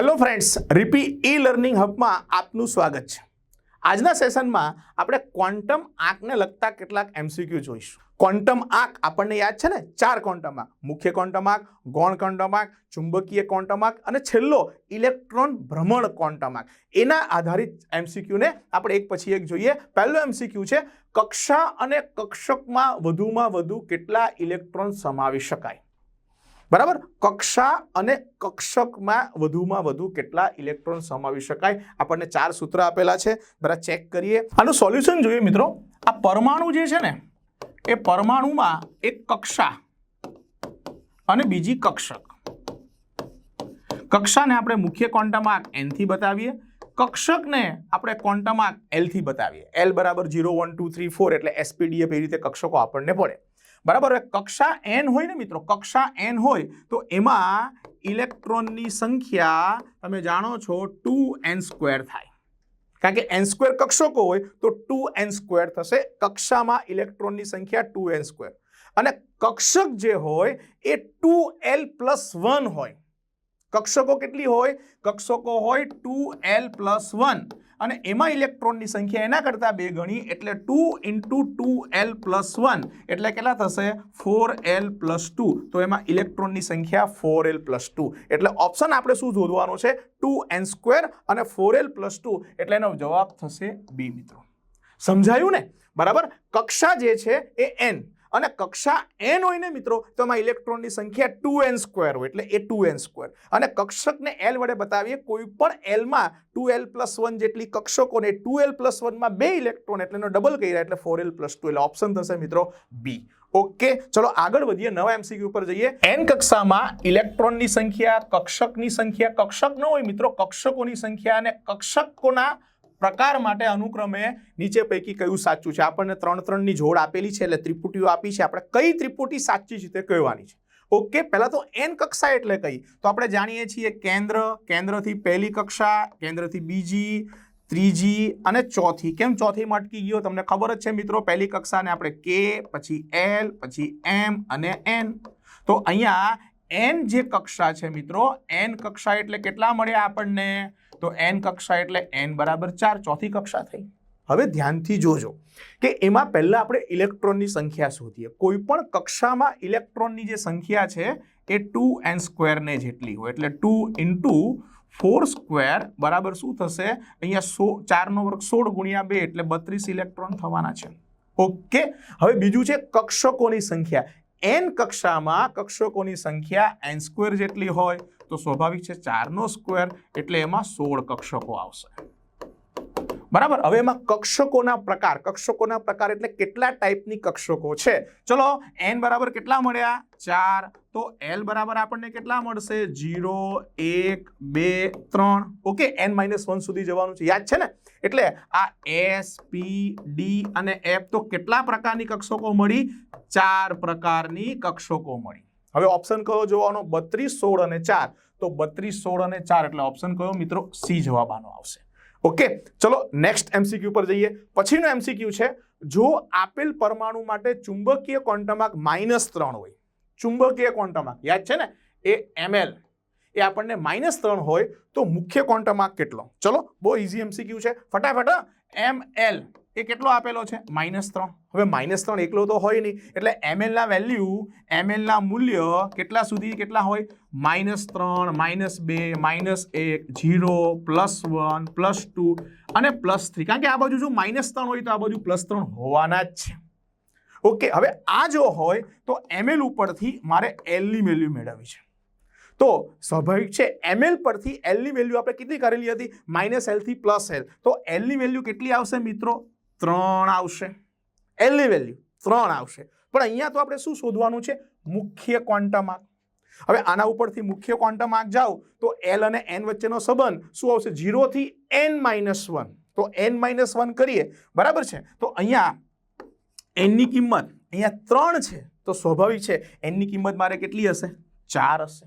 Hello friends, Ripi e learning હબમાં આપનું સ્વાગત છે. આજના સેશનમાં આપણે ક્વોન્ટમ આંકને લગતા કેટલાક એમસીક્યુ જોઈશું. ક્વોન્ટમ આંક આપણને યાદ છે ને? ચાર ક્વોન્ટમ આંક. મુખ્ય ક્વોન્ટમ આંક, ગૌણ ક્વોન્ટમ આંક, ચુંબકીય ક્વોન્ટમ આંક અને છેલ્લો ઇલેક્ટ્રોન ભ્રમણ ક્વોન્ટમ આંક. એના આધારિત એમસીક્યુને આપણે એક પછી એક જોઈએ. પહેલો એમસીક્યુ છે, કક્ષા અને કક્ષકમાં વધુમાં વધુ કેટલા ઇલેક્ટ્રોન સમાવી શકાય? બરાબર? કક્ષા અને કક્ષકમાં વધુમાં વધુ કેટલા ઇલેક્ટ્રોન સમાવી શકાય? આપણને ચાર સૂત્ર આપેલા છે. બરાબર ચેક કરીએ. આનું સોલ્યુશન જોઈએ મિત્રો. આ પરમાણુ જે છે ને, એ પરમાણુમાં એક કક્ષા અને બીજી કક્ષક. કક્ષાને આપણે મુખ્ય ક્વોન્ટમ એનથી બતાવીએ. કક્ષકને આપણે ક્વોન્ટમ એલથી બતાવીએ. એલ બરાબર zero one two three four એટલે એસપીડીએફ એ રીતે કક્ષકો આપણને પડે. બરાબર? કક્ષા એન હોય ને મિત્રો, કક્ષા એન હોય, તો એમાં ઇલેક્ટ્રોનની સંખ્યા તમે જાણો છો ટુ એન સ્ક્વેર થાય. કારણ કે એન સ્ક્વેર કક્ષકો હોય, તો ટુ એન સ્ક્વેર થશે, કક્ષામાં ઇલેક્ટ્રોનની સંખ્યા ટુ એન સ્ક્વેર. અને કક્ષક જે હોય, એ ટુ એલ પ્લસ વન હોય. કક્ષકો કેટલી હોય? કક્ષકો હોય ટુ એલ પ્લસ વન. અને એમાં ઇલેક્ટ્રોનની સંખ્યા એના કરતાં બે ગણી એટલે two into two L plus one. એટલે કેટલા થશે? Four L plus two. તો એમાં ઇલેક્ટ્રોનની સંખ્યા ફોર એલ પ્લસ ટુ. એટલે ઓપ્શન આપણે શું શોધવાનો છે? ટુ એન સ્ક્વેર અને ફોર એલ પ્લસ ટુ. એટલે એનો જવાબ થશે બી, મિત્રો. સમજાયું ને? બરાબર? કક્ષા જે છે એ એન. અને કક્ષા એન હોય ને મિત્રો, તો એમાં ઇલેક્ટ્રોનની સંખ્યા ટુ એન સ્ક્વેર હોય, એટલે એ ટુ એન સ્ક્વેર. અને કક્ષકને એલ વડે બતાવીએ, કોઈ પણ એલમાં ટુ એલ પ્લસ વન જેટલી કક્ષકોને ટુ એલ પ્લસ વનમાં બે ઇલેક્ટ્રોન એટલે એનો ડબલ કર્યા, એટલે ફોર એલ પ્લસ ટુ એટલે ઓપ્શન થશે મિત્રો બી ઓકે ચલો આગળ વધીએ, નવા એમસીક્યુ ઉપર જઈએ. એન કક્ષામાં ઇલેક્ટ્રોનની સંખ્યા, કક્ષકની સંખ્યા, કક્ષક ન હોય મિત્રો, કક્ષકોની સંખ્યા અને કક્ષકોના પ્રકાર માટે અનુક્રમે નીચે પૈકી કયું સાચું છે? આપણને ત્રણ ત્રણની જોડ આપેલી છે એટલે ત્રિપુટીઓ આપી છે. આપણે કઈ ત્રિપુટી સાચી છે તે કહેવાની છે? ઓકે, પહેલાં તો એન કક્ષા એટલે કઈ? તો આપણે જાણીએ છીએ કેન્દ્ર, કેન્દ્રથી પહેલી કક્ષા, કેન્દ્રથી બીજી, ત્રીજી અને ચોથી. કેમ ચોથીમાં અટકી ગયો? તમને ખબર જ છે મિત્રો, પહેલી કક્ષાને આપણે કે પછી એલ પછી એમ અને એન તો અહીંયા એન જે કક્ષા છે મિત્રો એન કક્ષા એટલે કેટલા મળ્યા આપણને? તો એન કક્ષા એટલે એન બરાબર ચાર, ચોથી કક્ષા થઈ. હવે ધ્યાનથી જોજો કે એમાં પહેલાં આપણે ઇલેક્ટ્રોનની સંખ્યા શોધીએ. કોઈ પણ કક્ષામાં ઇલેક્ટ્રોનની જે સંખ્યા છે એ ટુ એન સ્ક્વેરને જેટલી હોય. એટલે ટુ ઇન્ટુ ફોર સ્ક્વેર બરાબર શું થશે? અહીંયા સો, ચારનો વર્ગ સોળ ગુણ્યા બે એટલે બત્રીસ ઇલેક્ટ્રોન થવાના છે. ઓકે? હવે બીજું છે કક્ષકોની સંખ્યા. એન કક્ષામાં કક્ષકોની સંખ્યા એન સ્ક્વેર જેટલી હોય, તો સ્વાભાવિક છે ચારનો સ્ક્વેર એટલે એમાં સોળ કક્ષકો આવશે. બરાબર? હવે એમાં કક્ષકોના પ્રકાર કક્ષકોના પ્રકાર એટલે કેટલા ટાઈપની કક્ષકો છે? ચલો એન બરાબર કેટલા મળ્યા? ચાર. તો એલ બરાબર આપણને કેટલા મળશે? જીરો એક, બે, ત્રણ. ઓકે એન માઇનસ વન સુધી જવાનું છે. યાદ છે ને? એટલે આ એસ પી ડી અને એફ તો કેટલા પ્રકારની કક્ષકો મળી? ચાર પ્રકારની કક્ષકો મળી. હવે ઓપ્શન કયો જોવાનો? બત્રીસ, સોળ અને ચાર. તો બત્રીસ, સોળ અને ચાર એટલે ઓપ્શન કયો? મિત્રો સી જવાબ આવશે. ઓકે ચલો નેક્સ્ટ એમસીક્યુ પર જઈએ. પછીનો એમસીક્યુ છે, જો આપેલ પરમાણુ માટે ચુંબકીય ક્વોન્ટમાર્ક માઇનસ ત્રણ હોય. ચુંબકીય ક્વોન્ટમાર્ક યાદ છે ને? એ એમએલ એ આપણને માઇનસ ત્રણ હોય તો મુખ્ય ક્વોન્ટમાર્ક કેટલો? ચલો, બહુ ઇઝી એમસીક્યુ છે. ફટાફટ એમ એલ એ કેટલો આપેલો છે? માઇનસ ત્રણ. હવે માઇનસ ત્રણ એકલો તો હોય નહીં. એટલે એમએલના વેલ્યુ એમએલના મૂલ્ય કેટલા સુધી કેટલા હોય? માઇનસ ત્રણ માઇનસ બે માઇનસ એક zero plus one, plus two અને પ્લસ થ્રી. કારણ કે આ બાજુ જો માઇનસ ત્રણ હોય તો આ બાજુ પ્લસ ત્રણ હોવાના જ છે. ઓકે, હવે આ જો હોય તો એમએલ ઉપરથી મારે એલની વેલ્યુ મેળવવી છે. તો સ્વાભાવિક છે, એમએલ પરથી એલની વેલ્યુ આપણે કેટલી કરેલી હતી? માઇનસ એલથી પ્લસ એલ તો એલની વેલ્યુ કેટલી આવશે મિત્રો? ત્રણ આવશે. એલની વેલ્યુ ત્રણ આવશે. પણ અહીંયા તો આપણે શું શોધવાનું છે? મુખ્ય ક્વોન્ટમ આંક હવે આના ઉપરથી મુખ્ય ક્વોન્ટમ આંક જાઓ, તો એલ અને એન વચ્ચેનો સંબંધ શું આવશે? ઝીરોથી એન માઇનસ વન તો એન માઇનસ વન કરીએ. બરાબર છે? તો અહીંયા એનની કિંમત, અહીંયા ત્રણ છે. તો સ્વાભાવિક છે એનની કિંમત મારે કેટલી હશે? ચાર હશે.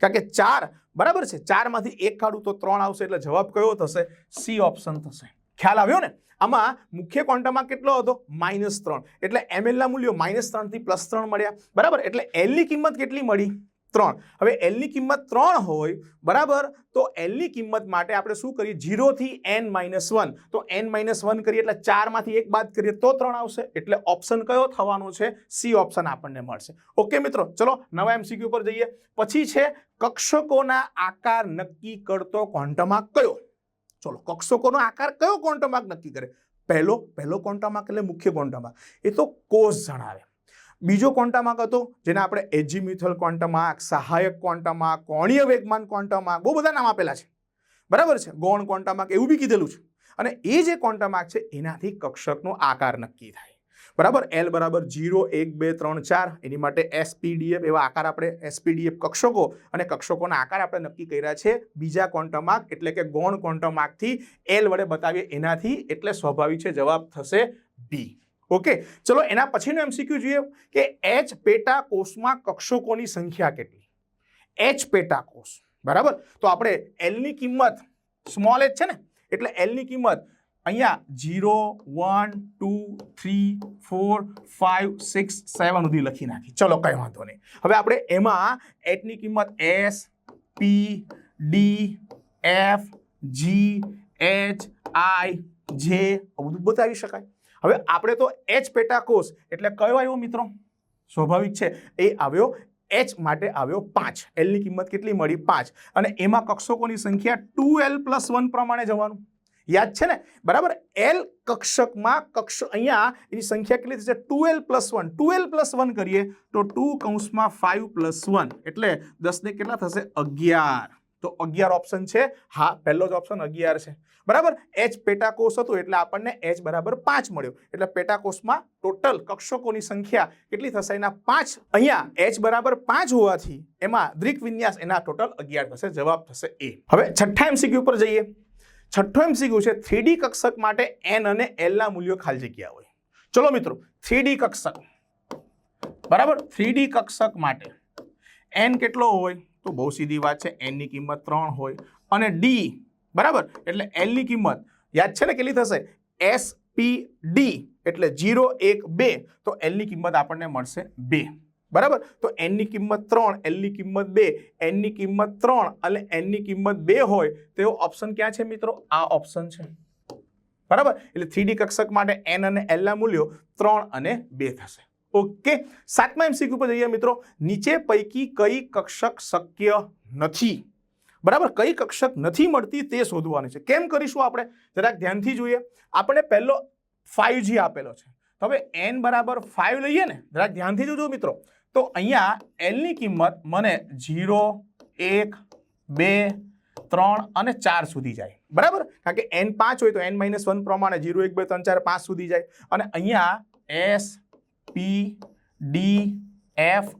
કારણ કે ચાર, બરાબર છે? ચારમાંથી એક કાઢું તો ત્રણ આવશે, એટલે જવાબ કયો થશે? સી ઓપ્શન થશે. ખ્યાલ આવ્યો ને? આમાં મુખ્ય ક્વોન્ટમમાં કેટલો હતો? માઇનસ ત્રણ. એટલે એમએલના મૂલ્યો માઇનસ ત્રણથી પ્લસ ત્રણ મળ્યા. બરાબર? એટલે એલની કિંમત કેટલી મળી? ત્રણ. હવે એલની કિંમત ત્રણ હોય, બરાબર? તો એલની કિંમત માટે આપણે શું કરીએ? જીરોથી એન માઇનસ વન તો એન માઇનસ વન કરીએ એટલે ચારમાંથી એક બાદ કરીએ તો ત્રણ આવશે. એટલે ઓપ્શન કયો થવાનો છે? સી ઓપ્શન આપણને મળશે. ઓકે મિત્રો? ચલો, નવા એમસીક્યુ પર જઈએ. પછી છે, કક્ષકોના આકાર નક્કી કરતો ક્વોન્ટમાં કયો? ચલો, કક્ષકોનો આકાર કયો ક્વોન્ટમાર્ક નક્કી કરે? પહેલો પહેલો ક્વોન્ટમાર્ક એટલે મુખ્ય ક્વોન્ટમાર્ક એ તો કોષ જણાવે. બીજો ક્વોન્ટમાર્ક હતો, જેને આપણે એજીમ્યુથલ ક્વોન્ટમાર્ક સહાયક ક્વોન્ટમાર્ક કોણીય વેગમાન ક્વોન્ટમાર્ક બહુ બધા નામ આપેલા છે. બરાબર છે? ગૌણ ક્વોન્ટમાર્ક એવું બી કીધેલું છે. અને એ જે ક્વોન્ટમાર્ક છે, એનાથી કક્ષકનો આકાર નક્કી થાય. બરાબર? એલ બરાબર જીરો એક, બે, ત્રણ, ચાર. એની માટે એસપીડીએફ એવા આકાર આપણે એસપીડીએફ કક્ષકો અને કક્ષકોના આકાર આપણે નક્કી કર્યા છે બીજા ક્વોન્ટમાર્ક એટલે કે ગૌણ ક્વોન્ટમાર્કથી એલ વડે બતાવીએ એનાથી એટલે સ્વાભાવિક છે જવાબ થશે બી ઓકે ચલો, એના પછીનું એમસીક્યુ જોઈએ કે એચ પેટા કોષમાં કક્ષકોની સંખ્યા કેટલી? એચ પેટા કોષ બરાબર? તો આપણે એલની કિંમત સ્મોલ એચ છે ને? એટલે એલની કિંમત અહીંયા zero one two three four five six seven સુધી લખી નાખી. ચલો, કંઈ વાંધો નહીં. હવે આપણે એમાં એચની કિંમત S P D F G H I જે બધું બતાવી શકાય. હવે આપણે તો એચ પેટાકોષ, એટલે કયો આવ્યો મિત્રો? સ્વાભાવિક છે. એ આવ્યો એચ માટે આવ્યો પાંચ. એલની કિંમત કેટલી મળી? પાંચ. અને એમાં કક્ષકોની સંખ્યા ટુ એલ પ્લસ વન પ્રમાણે જવાનું. યાદ છે ને? બરાબર? એલ કક્ષકમાં કક્ષ અહીંયા એની સંખ્યા કેટલી થશે? Two L plus one. Two L plus one કરીએ તો ટુ કૌંસમાં ફાઇવ પ્લસ વન. એટલે દસને કેટલા થશે? અગિયાર. તો અગિયાર ઓપ્શન છે. હા, પહેલો જ ઓપ્શન અગિયાર છે. બરાબર? એચ પેટાકોષ હતું એટલે આપણને એચ બરાબર પાંચ મળ્યો. એટલે પેટાકોષમાં ટોટલ કક્ષકોની સંખ્યા કેટલી થશે? એના પાંચ. અહીંયા એચ બરાબર પાંચ હોવાથી એમાં દ્રિક વિન્યાસ એના ટોટલ અગિયાર થશે. જવાબ થશે એ હવે છઠ્ઠા એમસીક્યુ પર જઈએ. છઠ્ઠો એમસીક્યુ છે, થ્રીડી કક્ષક માટે એન અને એલના મૂલ્યો ખાલી જગ્યા હોય. ચલો મિત્રો, થ્રીડી કક્ષક. બરાબર? થ્રીડી કક્ષક માટે એન કેટલો હોય? તો બહુ સીધી વાત છે એનની કિંમત ત્રણ હોય અને ડી બરાબર? એટલે એલની કિંમત, યાદ છે ને કેટલી થશે? એસ પી ડી એટલે જીરો એક બે, તો એલની કિંમત આપણને મળશે બે. બરાબર? તો એનની કિંમત ત્રણ એલની કિંમત બે એનની કિંમત ત્રણ અને એનની કિંમત બે હોય તેવો ઓપ્શન ક્યાં છે મિત્રો? આ ઓપ્શન છે. બરાબર? એટલે થ્રીડી કક્ષક માટે એન અને એલના મૂલ્યો ત્રણ અને બે થશે. ઓકે? સાતમા એમસીક્યુ પર જઈએ મિત્રો. નીચે પૈકી કઈ કક્ષક શક્ય નથી? બરાબર? કઈ કક્ષક નથી મળતી તે શોધવાની છે. કેમ કરીશું આપણે? જરાક ધ્યાનથી જોઈએ. આપણે પહેલો ફાઈવ આપેલો છે. હવે એન બરાબર ફાઈવ લઈએ ને? જરાક ધ્યાનથી જોજો મિત્રો. તો અહીંયા એલની કિંમત મને જીરો એક, બે, ત્રણ અને ચાર સુધી જાય. બરાબર? કારણ કે એન પાંચ હોય તો એન માઇનસ વન પ્રમાણે ઝીરો, એક, બે, ત્રણ, ચાર, પાંચ સુધી જાય. અને અહીંયા S P D F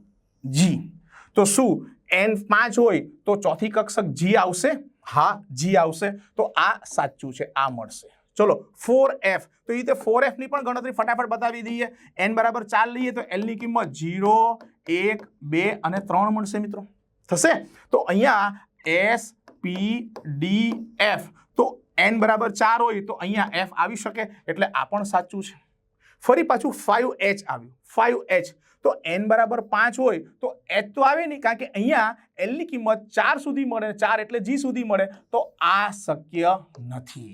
G તો શું? એન પાંચ હોય તો ચોથી કક્ષક જી આવશે? હા જી આવશે. તો આ સાચું છે, આ મળશે. ચલો ફોર એફ તો એ રીતે ફોર એફની પણ ગણતરી ફટાફટ બતાવી દઈએ. એન બરાબર ચાર લઈએ તો એલની કિંમત જીરો એક, બે અને ત્રણ મળશે મિત્રો. થશે? તો અહીંયા એસ પી ડી એફ તો એન બરાબર ચાર હોય તો અહીંયા એફ આવી શકે. એટલે આ પણ સાચું છે. ફરી પાછું ફાઇવ એચ આવ્યું. ફાઇવ એચ તો એન બરાબર પાંચ હોય તો એચ તો આવે નહીં, કારણ કે અહીંયા એલની કિંમત ચાર સુધી મળે, ચાર એટલે જી સુધી મળે. તો આ શક્ય નથી.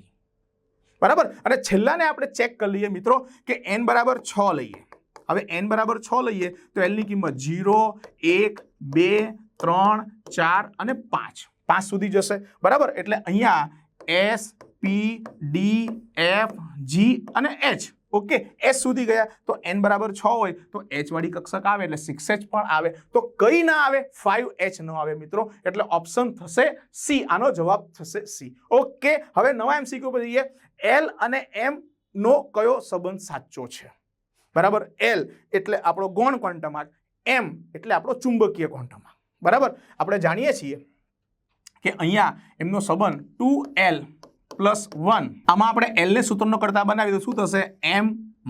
બરાબર? અને છેલ્લાને આપણે ચેક કરી લઈએ મિત્રો કે એન બરાબર છ લઈએ. હવે એન બરાબર છ લઈએ તો એલની કિંમત જીરો એક, બે, ત્રણ, ચાર અને પાંચ. પાંચ સુધી જશે. બરાબર? એટલે અહીંયા S P D F G અને એચ ઓકે એચ સુધી ગયા તો એન બરાબર છ હોય તો એચ વાળી કક્ષક આવે એટલે સિક્સ એચ પણ આવે. તો કઈ ના આવે? ફાઈવ એચ ન આવે મિત્રો, એટલે ઓપ્શન થશે સી આનો જવાબ થશે સી ઓકે, હવે નવા એમસીક્યુ પર જઈએ. એલ અને એમ નો કયો સંબંધ સાચો છે? બરાબર? એલ એટલે આપણો ગૌણ ક્વોન્ટમાર્ક એમ એટલે આપણો ચુંબકીય ક્વોન્ટમાર્ક બરાબર? આપણે જાણીએ છીએ કે અહીંયા એમનો સંબંધ ટુ એલ પ્લસ વન આમાં આપણે એલને સૂત્રનો કરતા બનાવી તો શું થશે? એમ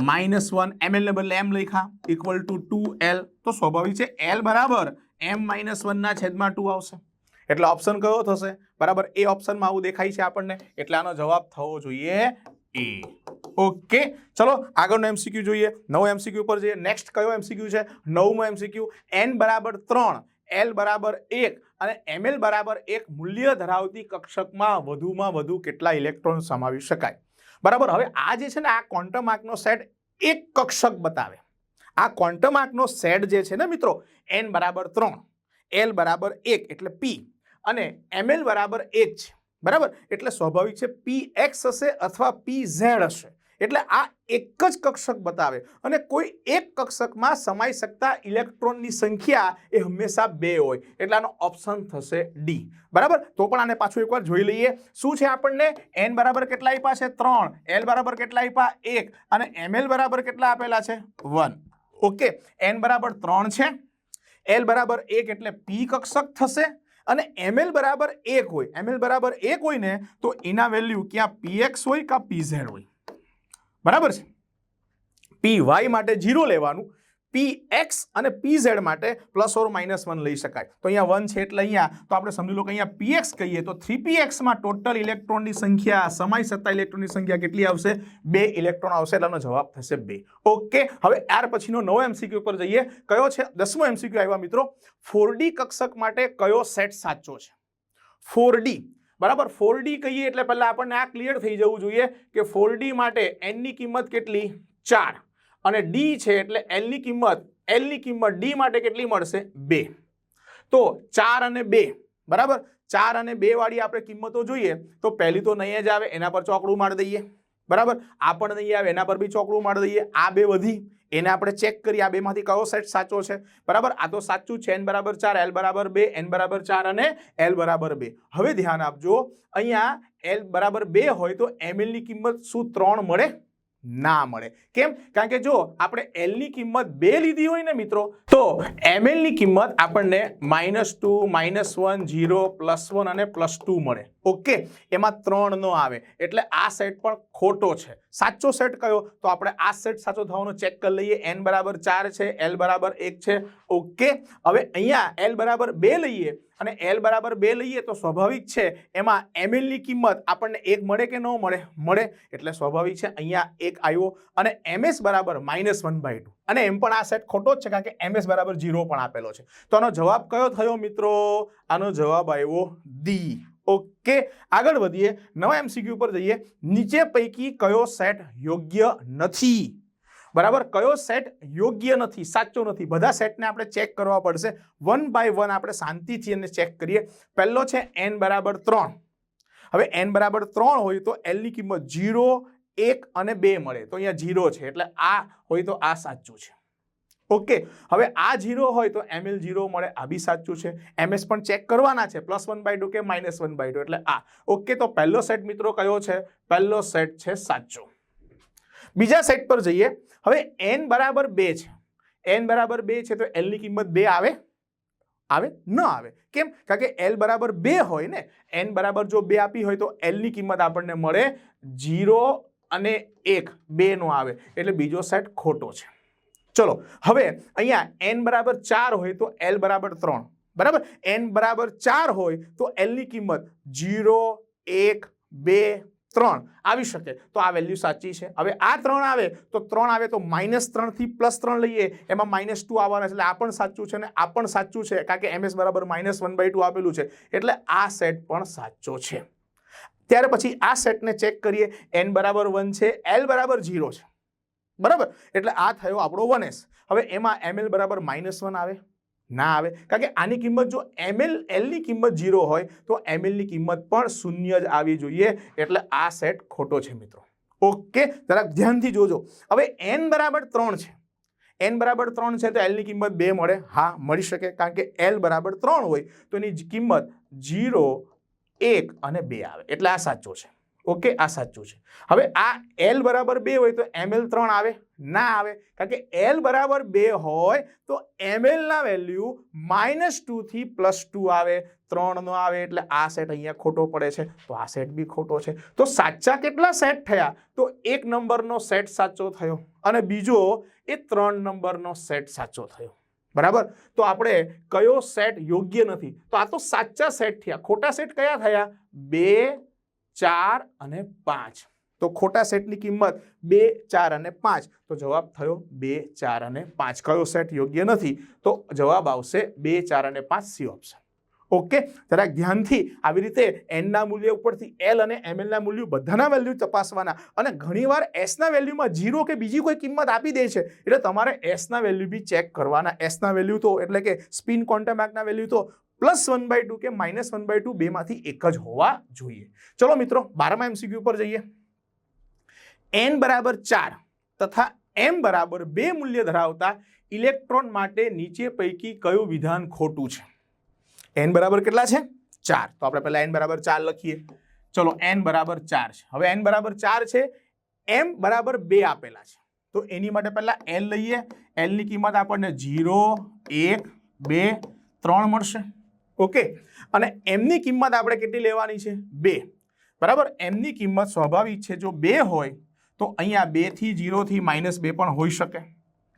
માઇનસ વન એમ એલને બદલે એમ લખ્યા. ઇક્વલ ટુ ટુ એલ તો સ્વાભાવિક છે એલ બરાબર. એમ માઇનસ વનના છેદમાં ટુ આવશે. એટલે ઓપ્શન કયો થશે? બરાબર, એ ઓપ્શનમાં આવું દેખાય છે આપણને. એટલે આનો જવાબ થવો જોઈએ એ ઓકે ચલો, આગળનો એમસીક્યુ જોઈએ. નવો એમસીક્યુ પર જઈએ. નેક્સ્ટ કયો એમસીક્યુ છે? નવમો એમસીક્યુ એન બરાબર ત્રણ. એલ બરાબર એક. અને એમએલ બરાબર એક મૂલ્ય ધરાવતી કક્ષકમાં વધુમાં વધુ કેટલા ઇલેક્ટ્રોન સમાવી શકાય? બરાબર, હવે આ જે છે ને, આ ક્વોન્ટમ આંકનો સેટ એક કક્ષક બતાવે. આ ક્વોન્ટમ આંકનો સેટ જે છે ને, મિત્રો, એન બરાબર ત્રણ, એલ બરાબર એક, એટલે પી, અને એમએલ બરાબર એક છે. બરાબર? એટલે સ્વાભાવિક છે, પી એક્સ હશે અથવા પી ઝેડ હશે. એટલે આ એક જ કક્ષક બતાવે. અને કોઈ એક કક્ષકમાં સમાઈ શકતા ઇલેક્ટ્રોનની સંખ્યા એ હંમેશા બે હોય. એટલે આનો ઓપ્શન થશે ડી. બરાબર? તો પણ આને પાછું એકવાર જોઈ લઈએ. શું છે આપણને? એન બરાબર કેટલા આપ્યા છે? ત્રણ. એલ બરાબર કેટલા આપ્યા? એક. અને એમએલ બરાબર કેટલા આપેલા છે? વન. ઓકે. એન બરાબર ત્રણ છે. એલ બરાબર એક એટલે પી કક્ષક થશે. અને એમએલ બરાબર એક હોય. એમએલ બરાબર એક હોય ને, તો એના વેલ્યુ ક્યાં? પીએક્સ હોય કાં પીઝેડ હોય? બરાબર છે? પી વાય માટે જીરો લેવાનું પી એક્સ અને પી ઝેડ માટે પ્લસ ઓર માઇનસ વન લઈ શકાય. તો અહીંયા વન છે એટલે અહીંયા, તો આપણે સમજી લો કે અહીંયા પી એક્સ કહીએ તો થ્રી પી એક્સમાં ટોટલ ઇલેક્ટ્રોનની સંખ્યા, સમાય સત્તા ઇલેક્ટ્રોનની સંખ્યા કેટલી આવશે? બે ઇલેક્ટ્રોન આવશે એટલે જવાબ થશે બે. ઓકે હવે ત્યાર પછીનો નવો એમસીક્યુ પર જઈએ. કયો છે? દસમો એમસીક્યુ આવ્યા મિત્રો. ફોર કક્ષક માટે કયો સેટ સાચો છે? ફોર બરાબર? ફોર કહીએ એટલે પહેલાં આપણને આ ક્લિયર થઈ જવું જોઈએ કે ફોર માટે એનની કિંમત કેટલી? ચાર. અને ડી છે એટલે એલની કિંમત એલની કિંમત ડી માટે કેટલી મળશે? બે. તો ચાર અને બે, બરાબર? ચાર અને બે વાળી આપણે કિંમતો જોઈએ. તો પહેલી તો નહીં જ આવે, એના પર ચોકડું મારી દઈએ. બરાબર? આ પણ નહીં આવે, એના પર બી ચોકડું મારી દઈએ. આ બે વધી એને આપણે ચેક કરીએ. આ બેમાંથી કયો સેટ સાચો છે? બરાબર? આ તો સાચું છે. એન બરાબર ચાર એલ બરાબર બે એન બરાબર ચાર અને એલ બરાબર બે. હવે ધ્યાન આપજો, અહીંયા એલ બરાબર બે હોય તો એમએલની કિંમત શું ત્રણ મળે? ના મળે. કેમ? કારણ કે જો આપણે એલની કિંમત બે લીધી હોય ને મિત્રો, તો એમએલની કિંમત આપણને minus two minus one zero plus one અને પ્લસ ટુ મળે. ઓકે એમાં ત્રણ નો આવે. એટલે આ સેટ પણ ખોટો છે. સાચો સેટ કયો? તો આપણે આ સેટ સાચો થવાનો ચેક કરી લઈએ. એન બરાબર ચાર છે એલ બરાબર એક છે. ઓકે. હવે અહીંયા એલ બરાબર બે લઈએ અને એલ બરાબર બે લઈએ તો સ્વાભાવિક છે, એમાં એમએલની કિંમત આપણને એક મળે કે ન મળે? મળે. એટલે સ્વાભાવિક છે, અહીંયા એક આવ્યો અને એમએસ બરાબર માઇનસ વન બાય ટુ અને એમ પણ આ સેટ ખોટો જ છે, કારણ કે એમએસ બરાબર ઝીરો પણ આપેલો છે. તો આનો જવાબ કયો થયો મિત્રો? આનો જવાબ આવ્યો ડી ઓકે, આગળ વધીએ. નવા એમસીક્યુ પર જઈએ. નીચે પૈકી કયો સેટ યોગ્ય નથી? બરાબર, કયો સેટ યોગ્ય નથી, સાચો નથી? બધા સેટને આપણે ચેક કરવા પડશે. વન બાય વન આપણે શાંતિથી એને ચેક કરીએ. પહેલો છે એન બરાબર ત્રણ. હવે એન બરાબર ત્રણ હોય તો એલની કિંમત જીરો એક અને બે મળે. તો અહીંયા જીરો છે. એટલે આ હોય તો આ સાચું છે. ઓકે, હવે આ જીરો હોય તો એમએલ જીરો મળે, આ બી સાચું છે. એમએસ પણ ચેક કરવાના છે પ્લસ વન બાય ટુ કે માઇનસ વન બાય ટુ એટલે આ. ઓકે, તો પહેલો સેટ મિત્રો કયો છે? પહેલો સેટ છે સાચો. બીજા સેટ પર જઈએ. હવે એન બરાબર બે છે. એન બરાબર બે છે તો એલની કિંમત બે આવે? આવે? ન આવે. કેમ? કારણ કે એલ બરાબર બે હોય ને એન બરાબર જો બે આપી હોય તો એલની કિંમત આપણને મળે જીરો અને એક. બેનો આવે. એટલે બીજો સેટ ખોટો છે. ચલો, હવે અહીંયા એન બરાબર ચાર હોય તો એલ બરાબર ત્રણ. બરાબર? એન બરાબર ચાર હોય તો એલની કિંમત જીરો, એક, બે, ત્રણ. આવી શકે. તો આ વેલ્યુ સાચી છે. હવે આ ત્રણ આવે તો ત્રણ આવે તો માઇનસ ત્રણથી પ્લસ ત્રણ લઈએ. એમાં માઇનસ ટુ આવવાના છે એટલે આ પણ સાચું છે ને આ પણ સાચું છે કારણ કે એમએસ બરાબર માઇનસ વન બાય ટુ આપેલું છે. એટલે આ સેટ પણ સાચો છે. ત્યાર પછી આ સેટને ચેક કરીએ. એન બરાબર વન છે એલ બરાબર ઝીરો છે. બરાબર? એટલે આ થયો આપણો વન એસ હવે એમાં એમએલ બરાબર માઇનસ વન આવે? ના આવે. કારણ કે આની કિંમત જો એમએલ એલની કિંમત ઝીરો હોય, તો એમએલની કિંમત પણ શૂન્ય જ આવી જોઈએ. એટલે આ સેટ ખોટો છે, મિત્રો. ઓકે જરાક ધ્યાનથી જોજો. હવે એન બરાબર ત્રણ છે. એન બરાબર ત્રણ છે, તો એલની કિંમત બે મળે. હા, મળી શકે. કારણ કે એલ બરાબર ત્રણ હોય, તો એની કિંમત જીરો એક અને બે આવે. એટલે આ સાચો છે. ઓકે, આ સાચું છે. હવે આ એલ બરાબર બે હોય તો એમએલ ત્રણ આવે? ના આવે. કારણ કે એલ બરાબર બે હોય તો એમએલના વેલ્યુ માઇનસ ટુથી પ્લસ ટુ આવે ત્રણ નો આવે. એટલે આ સેટ અહીંયા ખોટો પડે છે. તો આ સેટ બી ખોટો છે. તો સાચા કેટલા સેટ થયા? તો એક નંબરનો સેટ સાચો થયો અને બીજો એ ત્રણ નંબરનો સેટ સાચો થયો. બરાબર? તો આપણે કયો સેટ યોગ્ય નથી? તો આ તો સાચા સેટ થયા. ખોટા સેટ કયા થયા? બે ચાર અને પાંચ. તો ખોટા સેટની કિંમત બે, ચાર અને પાંચ. તો જવાબ થયો બે, ચાર અને પાંચ. કયો સેટ યોગ્ય નથી? તો જવાબ આવશે બે, ચાર અને પાંચ, સી ઓપ્શન. ઓકે? જરાક ધ્યાનથી આવી રીતે એનના મૂલ્ય ઉપરથી એલ અને એમએલના મૂલ્યો બધાના વેલ્યુ તપાસવાના અને ઘણીવાર એસના વેલ્યુમાં જીરો કે બીજી કોઈ કિંમત આપી દે છે, એટલે તમારે એસના વેલ્યુ બી ચેક કરવાના. એસના વેલ્યુ તો એટલે કે સ્પિન કોન્ટેમાકના વેલ્યુ તો પ્લસ વન બાય ટુ કે માઇનસ વન બાય ટુ બેમાંથી એક જ હોવા જોઈએ. ચલો મિત્રો, બારમા એમસીક્યુ પર જઈએ. એન બરાબર ચાર તથા એમ બરાબર બે મૂલ્ય ધરાવતા ઇલેક્ટ્રોન માટે નીચે પૈકી કયું વિધાન ખોટું છે? એન બરાબર કેટલા છે? ચાર. તો આપણે પહેલાં એન બરાબર ચાર લખીએ. ચલો એન બરાબર ચાર છે. હવે એન બરાબર ચાર છે. એમ બરાબર બે આપેલા છે. તો એની માટે પહેલાં એલ લઈએ. એલની કિંમત આપણને ઝીરો, એક, બે, ત્રણ મળશે. ઓકે. અને એમની કિંમત આપણે કેટલી લેવાની છે? બે. બરાબર? એમની કિંમત સ્વાભાવિક છે. જો બે હોય, તો અહીંયા બેથી જીરોથી માઇનસ બે પણ હોઈ શકે.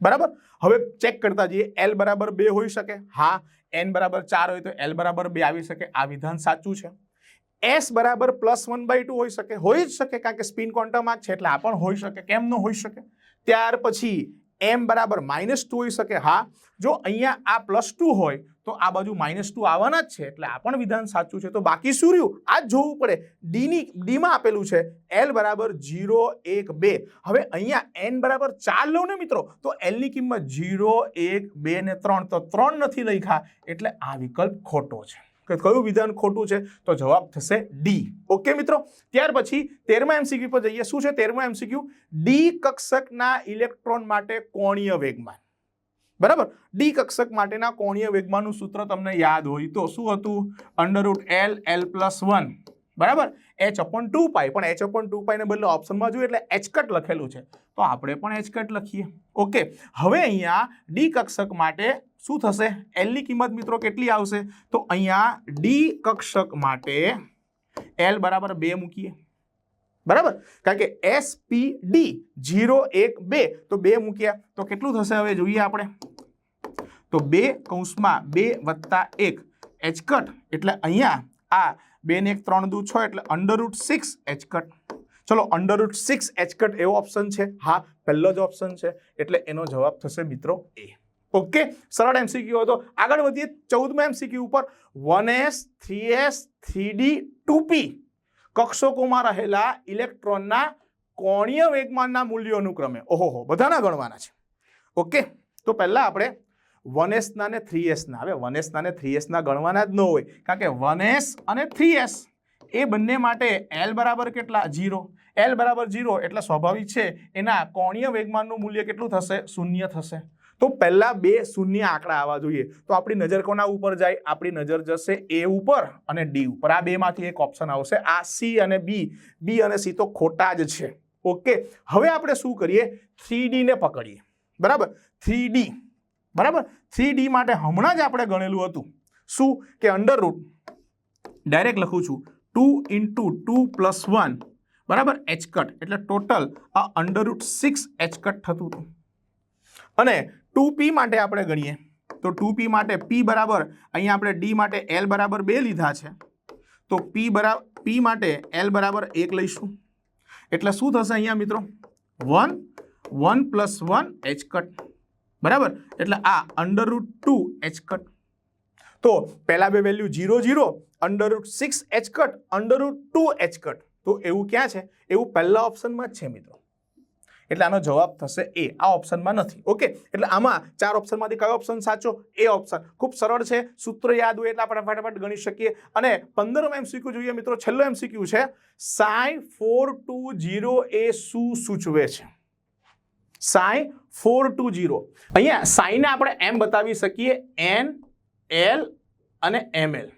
બરાબર? હવે ચેક કરતા જઈએ. એલ બરાબર બે હોઈ શકે. હા, એન બરાબર ચાર હોય તો એલ બરાબર બે આવી શકે. આ વિધાન સાચું છે. એસ બરાબર પ્લસ વન બાય ટુ હોઈ શકે. હોઈ જ શકે કારણ કે સ્પિન ક્વોન્ટમ છે. એટલે આ પણ હોઈ શકે. કેમ ન હોઈ શકે? ત્યાર પછી એમ બરાબર માઇનસ ટુ હોઈ શકે. હા, જો અહીંયા આ પ્લસ ટુ હોય, તો આ બાજુ માઇનસ ટુ આવવાના જ છે. એટલે આ પણ વિધાન સાચું છે. તો બાકી શું રહ્યું? આ જ જોવું પડે. ડીની ડીમાં આપેલું છે એલ બરાબર જીરો એક, બે. હવે અહીંયા એન બરાબર ચાર લઉં ને મિત્રો, તો એલની કિંમત જીરો એક, બે ને ત્રણ. તો ત્રણ નથી લખ્યા. એટલે આ વિકલ્પ ખોટો છે. કે કયું વિધાન ખોટું છે, તો જવાબ થશે ડી ઓકે મિત્રો? ત્યાર પછી તેરમા એમસીક્યુ પર જઈએ. શું છે તેરમા એમસીક્યુ ડી કક્ષકના ઇલેક્ટ્રોન માટે કોણીય વેગમાન. બરાબર? ડી કક્ષક માટેના કોણીય વેગમાનનું સૂત્ર તમને યાદ હોય તો શું હતું? Under root L L plus one બરાબર? એચ અપોન ટુ પાઈ પણ એચ અપોન ટુ પાઈને બદલે ઓપ્શનમાં જોઈએ એટલે એચકટ લખેલું છે. તો આપણે પણ એચ કટ લખીએ. ઓકે હવે અહીંયા ડી કક્ષક માટે શું થશે? એલની કિંમત મિત્રો કેટલી આવશે? તો અહીંયા ડી કક્ષક માટે એલ બરાબર બે મૂકીએ. બરાબર? કારણ કે એસ પી ડી જીરો, એક, બે, તો બે મૂક્યા. તો કેટલું થશે હવે? જોઈએ આપણે. તો બે કૌંસમાં બે વત્તા એક. એચકટ એટલે અહીંયા આ બે ને એક ત્રણ દુ છ એટલે under root six H cut ચલો under root six H cut એવો ઓપ્શન છે. હા, પહેલો જ ઓપ્શન છે. એટલે એનો જવાબ થશે મિત્રો એ ઓકે સરળ એમસીક્યુ હતો. આગળ વધીએ ચૌદમાં એમસીક્યુ ઉપર. One S three S three D two P કક્ષકોમાં રહેલા ઇલેક્ટ્રોનના કોણીય વેગમાનના મૂલ્યો અનુક્રમે ઓહો બધાના ગણવાના છે. ઓકે તો પહેલા આપણે વન એસના ને થ્રી એસના હવે વન એસના ને થ્રી એસના ગણવાના જ ન હોય. કારણ કે વન એસ અને થ્રી એસ એ બંને માટે એલ બરાબર કેટલા? જીરો એલ બરાબર જીરો એટલે સ્વાભાવિક છે એના કોણીય વેગમાનનું મૂલ્ય કેટલું થશે? શૂન્ય થશે. તો પહેલાં બે શૂન્ય આંકડા આવવા જોઈએ. તો આપણી નજર કોના ઉપર જાય? આપણી નજર જશે એ ઉપર અને ડી ઉપર. આ બેમાંથી એક ઓપ્શન આવશે. આ સી અને બી બી અને સી તો ખોટા જ છે. ઓકે હવે આપણે શું કરીએ? થ્રી ને પકડીએ. બરાબર? થ્રી બરાબર? થ્રી ડી માટે હમણાં જ આપણે ગણેલું હતું. શું? કે અંડર રૂટ ડાયરેક્ટ લખું છું. Two into two plus one બરાબર? એચકટ એટલે ટોટલ આ under root six H cut થતું હતું. અને ટુ પી માટે આપણે ગણીએ. તો ટુ પી માટે પી બરાબર, અહીંયા આપણે ડી માટે એલ બરાબર બે લીધા છે. તો પી બરાબર પી માટે એલ બરાબર એક લઈશું. એટલે શું થશે અહીંયા મિત્રો? One one plus one H cut બરાબર? એટલે આ under root two H cut તો પહેલા બે value zero zero under root six H cut under root two H cut તો એવું ક્યાં છે? એવું પહેલા ઓપ્શનમાં જ છે મિત્રો. એટલે આનો જવાબ થશે એ આ ઓપ્શનમાં નથી. ઓકે એટલે આમાં ચાર ઓપ્શનમાંથી કયો ઓપ્શન સાચો? એ ઓપ્શન ખૂબ સરળ છે. સૂત્ર યાદ હોય એટલે આપણે ફટાફટ ગણી શકીએ. અને પંદરમો એમસીક્યુ જોઈએ મિત્રો. છેલ્લો એમસીક્યુ છે. સાય ફોર ટુ જીરો એ શું સૂચવે છે? સાઈ ફોર ટુ જીરો અહીંયા સાઈને આપણે એમ બતાવી શકીએ એન, એલ અને એમ એલ.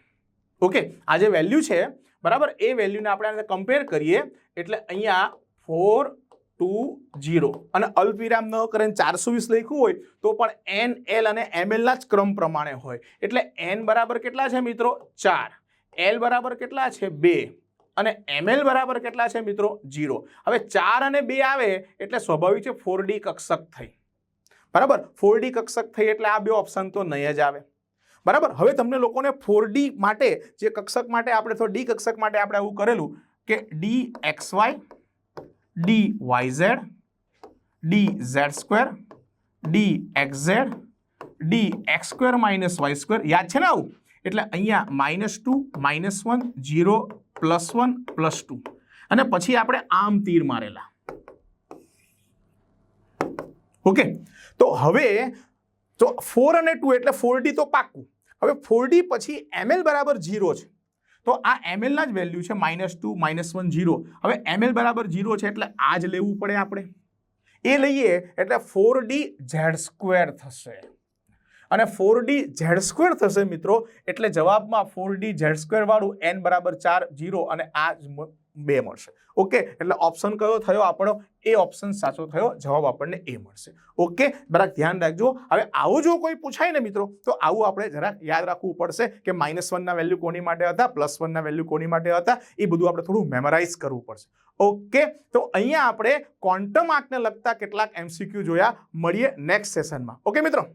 ઓકે, આ જે વેલ્યુ છે, બરાબર, એ વેલ્યુને આપણે કમ્પેર કરીએ, એટલે અહીંયા ફોર ટુ જીરો અને અલ્પવિરામ ન કરીને ચારસો વીસ લખ્યું હોય, તો પણ એન, એલ અને એમ એલના જ ક્રમ પ્રમાણે હોય. એટલે એન બરાબર કેટલા છે મિત્રો? ચાર. એલ બરાબર કેટલા છે? બે. અને એમએલ બરાબર કેટલા છે મિત્રો? જીરો હવે ચાર અને બે આવે એટલે સ્વાભાવિક છે ફોર ડી કક્ષક થઈ. બરાબર? ફોર ડી કક્ષક થઈ એટલે આ બે ઓપ્શન તો નહીં જ આવે. બરાબર? હવે તમને લોકોને ફોર ડી માટે, જે કક્ષક માટે આપણે તો ડી કક્ષક માટે આપણે આવું કરેલું કે D X Y D Y Z D Z square D X Z D X square minus Y square યાદ છે ને આવું? એટલે અહીંયા minus two minus one zero plus one plus two અને પછી આપણે આમ તીર મારેલા. ઓકે તો હવે, તો ફોર અને ટુ એટલે ફોર ડી તો પાક્કું. હવે ફોર ડી પછી એમએલ બરાબર ઝીરો છે. તો આ એમએલના જ વેલ્યુ છે minus two minus one zero હવે એમએલ બરાબર ઝીરો છે એટલે આ જ લેવું પડે આપણે. એ લઈએ એટલે ફોર ડી ઝેડ સ્ક્વેર થશે. અને ફોર ડી ઝેડ સ્ક્વેર થશે મિત્રો. એટલે જવાબમાં ફોર ડી ઝેડ સ્ક્વેર વાળું એન બરાબર ચાર જીરો અને આ બે મળશે. ઓકે એટલે ઓપ્શન કયો થયો આપણો? એ ઓપ્શન સાચો થયો. જવાબ આપણને એ મળશે. ઓકે જરાક ધ્યાન રાખજો. હવે આવું જો કોઈ પૂછાય ને મિત્રો, તો આવું આપણે જરાક યાદ રાખવું પડશે કે માઇનસ વનના વેલ્યુ કોની માટે હતા? પ્લસ વનના વેલ્યુ કોની માટે હતા? એ બધું આપણે થોડું મેમરાઇઝ કરવું પડશે. ઓકે તો અહીંયા આપણે ક્વોન્ટમ આંકને લગતા કેટલાક એમસીક્યુ જોયા. મળીએ નેક્સ્ટ સેશનમાં ઓકે મિત્રો?